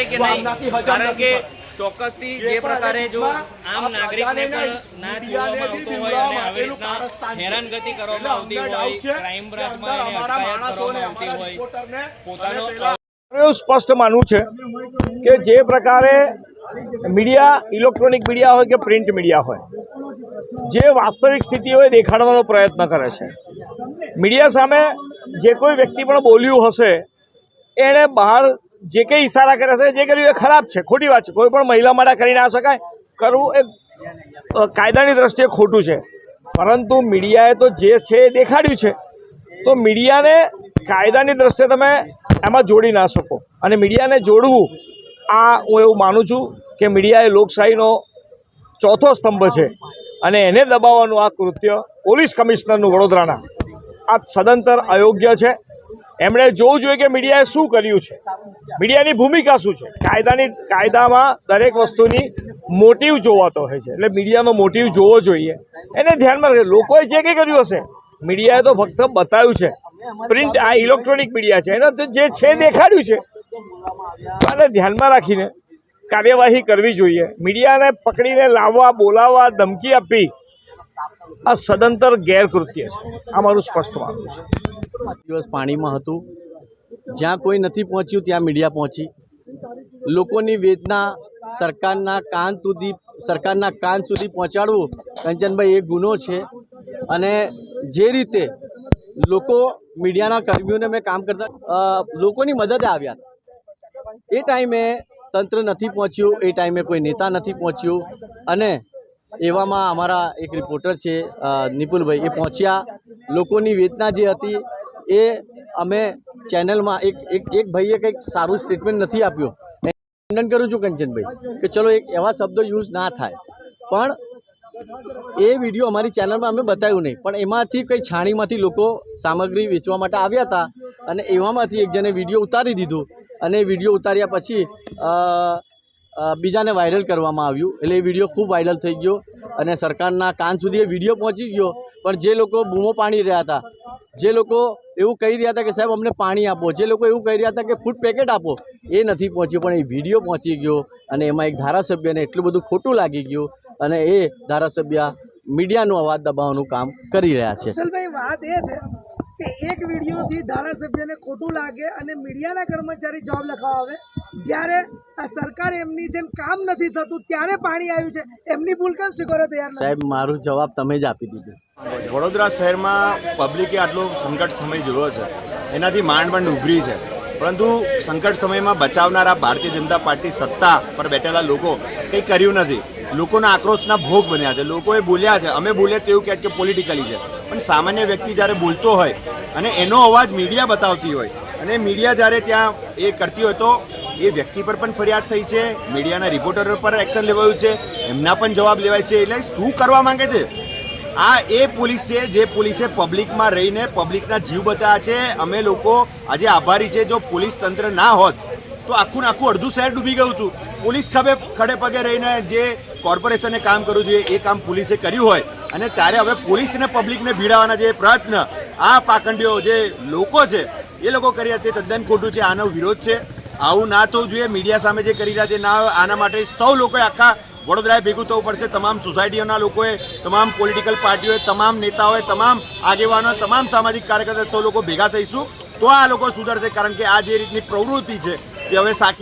કરાય કે નહીં? કારણ કે ચોક્કસથી જે પ્રકારે જો આમ નાગરિકને પણ ના જોવામાં આવતો હોય અને આવી રીતના હેરાનગતિ કરવામાં આવતી હોય ક્રાઇમ બ્રાન્ચમાં એને અટકાયત કરવામાં આવતી હોય પોતાનો સ્પષ્ટ માનવું છે કે જે પ્રકારે મીડિયા ઇલેક્ટ્રોનિક મીડિયા હોય કે પ્રિન્ટ મીડિયા હોય જે વાસ્તવિક સ્થિતિ હોય દેખાડવાનો પ્રયત્ન કરે છે. મીડિયા સામે જે કોઈ વ્યક્તિ પણ બોલ્યું હશે એણે બહાર જે કંઈ ઈશારા કર્યા છે, જે કર્યું એ ખરાબ છે, ખોટી વાત છે. કોઈ પણ મહિલા માટે કરી ના શકાય? કરવું એ કાયદાની દ્રષ્ટિએ ખોટું છે. પરંતુ મીડિયાએ તો જે છે એ દેખાડ્યું છે. તો મીડિયાને કાયદાની દ્રષ્ટિએ તમે એમાં જોડી ના શકો. અને મીડિયાને જોડવું, આ હું એવું માનું છું કે મીડિયા એ લોકશાહીનો ચોથો સ્તંભ છે. અને એને દબાવવાનું આ કૃત્ય પોલીસ કમિશનરનું વડોદરાના. આ સદંતર અયોગ્ય છે. એમણે જોવું જોઈએ કે મીડિયાએ શું કર્યું છે. મીડિયાની ભૂમિકા શું છે? કાયદાની, કાયદામાં દરેક વસ્તુની મોટિવ જોવાતો હોય છે. એટલે મીડિયાનો મોટિવ જોવો જોઈએ. એને ધ્યાનમાં રાખે લોકોએ જે કંઈ કર્યું હશે, મીડિયાએ તો ફક્ત બતાવ્યું છે. પ્રિન્ટ, આ ઇલેક્ટ્રોનિક મીડિયા છે. એને જે છે દેખાડ્યું છે. આને ધ્યાનમાં રાખીને કાર્યવાહી કરવી જોઈએ. મીડિયાને પકડીને લાવવા, બોલાવવા, ધમકી આપી આ સદંતર ગેરકૃત્ય છે. આ મારું સ્પષ્ટ માનવું છે. દિવસ પાણીમાં હતું. જ્યાં કોઈ નથી પહોંચ્યું, ત્યાં મીડિયા પહોંચી. લોકોની વેદના સરકારના કાન સુધી, સરકારના કાન સુધી પહોંચાડવું કંચનભાઈ એ ગુનો છે. અને જે રીતે લોકો મીડિયાના કર્મીઓને મેં કામ કરતા લોકોની મદદ આવ્યા. એ ટાઈમે તંત્ર નથી પહોંચ્યું, એ ટાઈમે કોઈ નેતા નથી પહોંચ્યું. અને એવામાં અમારા એક રિપોર્ટર છે નિપુલભાઈ, એ પહોંચ્યા. લોકોની વેદના જે હતી, એ અમે ચેનલમાં એક એક એક ભાઈએ કંઈક સારું સ્ટેટમેન્ટ નથી આપ્યું. ખંડન કરું છું કંચનભાઈ, કે ચલો એક એવા શબ્દો યુઝ ના થાય. પણ એ વીડિયો અમારી ચેનલમાં અમે બતાવ્યું નહીં. પણ એમાંથી કંઈ છાણીમાંથી લોકો સામગ્રી વેચવા માટે આવ્યા હતા અને એવામાંથી એક જણે વીડિયો ઉતારી દીધો અને વીડિયો ઉતાર્યા પછી બીજાને વાયરલ કરવામાં આવ્યું. એટલે એ વીડિયો ખૂબ વાયરલ થઈ ગયો અને સરકારના કાન સુધી એ વીડિયો પહોંચી ગયો. પણ જે લોકો બૂમો પાણી રહ્યા હતા જે લોકો એવું કહી રહ્યા હતા કે સાહેબ અમને પાણી આપો. જે લોકો એવું કહી રહ્યા હતા કે ફૂડ પેકેટ આપો. એ નથી પહોંચ્યું પણ એ વીડિયો પહોંચી ગયો અને એમાં એક ધારાસભ્યને એટલું બધું ખોટું લાગી ગયું અને એ ધારાસભ્ય મીડિયાનો અવાજ દબાવવાનું કામ કરી રહ્યા છે. વાત એ છે કે એક વિડીયોથી ધારાસભ્યને ખોટું લાગે અને મીડિયાના કર્મચારી જોબ લખાવા આવે. જ્યારે આ સરકાર એમની જેમ કામ નથી થતું ત્યારે પાણી આવ્યું છે. એમની ભૂલ કેમ સ્વીકારો તૈયાર સાહેબ મારું જવાબ તમે જ આપી દીધું. વડોદરા શહેરમાં પબ્લિકે આટલો સંકટ સમય જોયો છે. એનાથી માંડ માંડ ઉભરી છે. પરંતુ સંકટ સમયમાં બચાવનારા ભારતીય જનતા પાર્ટી સત્તા પર બેઠેલા લોકો કંઈ કર્યું નથી. લોકોના આક્રોશના ભોગ બન્યા છે. લોકોએ બોલ્યા છે, અમે બોલ્યા તેવું કહે કે પોલિટિકલી છે. પણ સામાન્ય વ્યક્તિ જ્યારે બોલતો હોય અને એનો અવાજ મીડિયા બતાવતી હોય અને મીડિયા જ્યારે ત્યાં એ કરતી હોય તો એ વ્યક્તિ પર પણ ફરિયાદ થઈ છે. મીડિયાના રિપોર્ટરો પર એક્શન લેવાયું છે. એમના પણ જવાબ લેવાય છે. એટલે શું કરવા માંગે છે? આ એ પોલીસ છે જે પોલીસે પબ્લિકમાં રહીને પબ્લિકના જીવ બચાવ્યા છે. અમે લોકો આજે આભારી છે જો પોલીસ તંત્ર ના હોત તો આખું આખું અડધું શહેર ડૂબી ગયું હતું. પોલીસ ખભે ખડે પગે રહીને જે કોર્પોરેશને કામ કરવું જોઈએ એ કામ પોલીસે કર્યું હોય. અને ત્યારે હવે પોલીસને પબ્લિકને ભીડાવાના જે પ્રયત્ન આ પાખંડીઓ જે લોકો છે એ લોકો કરી છે. તે તદ્દન ખોટું છે. આનો વિરોધ છે. આવું ના થવું જોઈએ. મીડિયા સામે જે કરી રહ્યા છે, ના આના માટે સૌ લોકોએ આખા વડોદરાએ ભેગું થવું પડશે. તમામ સોસાયટીઓના લોકોએ, તમામ પોલિટિકલ પાર્ટીઓએ તમામ નેતાઓએ, તમામ આગેવાનો તમામ સામાજિક કાર્યકર્તા સૌ લોકો ભેગા થઈશું. તો આ લોકો સુધરશે કારણ કે આ જે રીતની પ્રવૃત્તિ છે તે હવે સાકી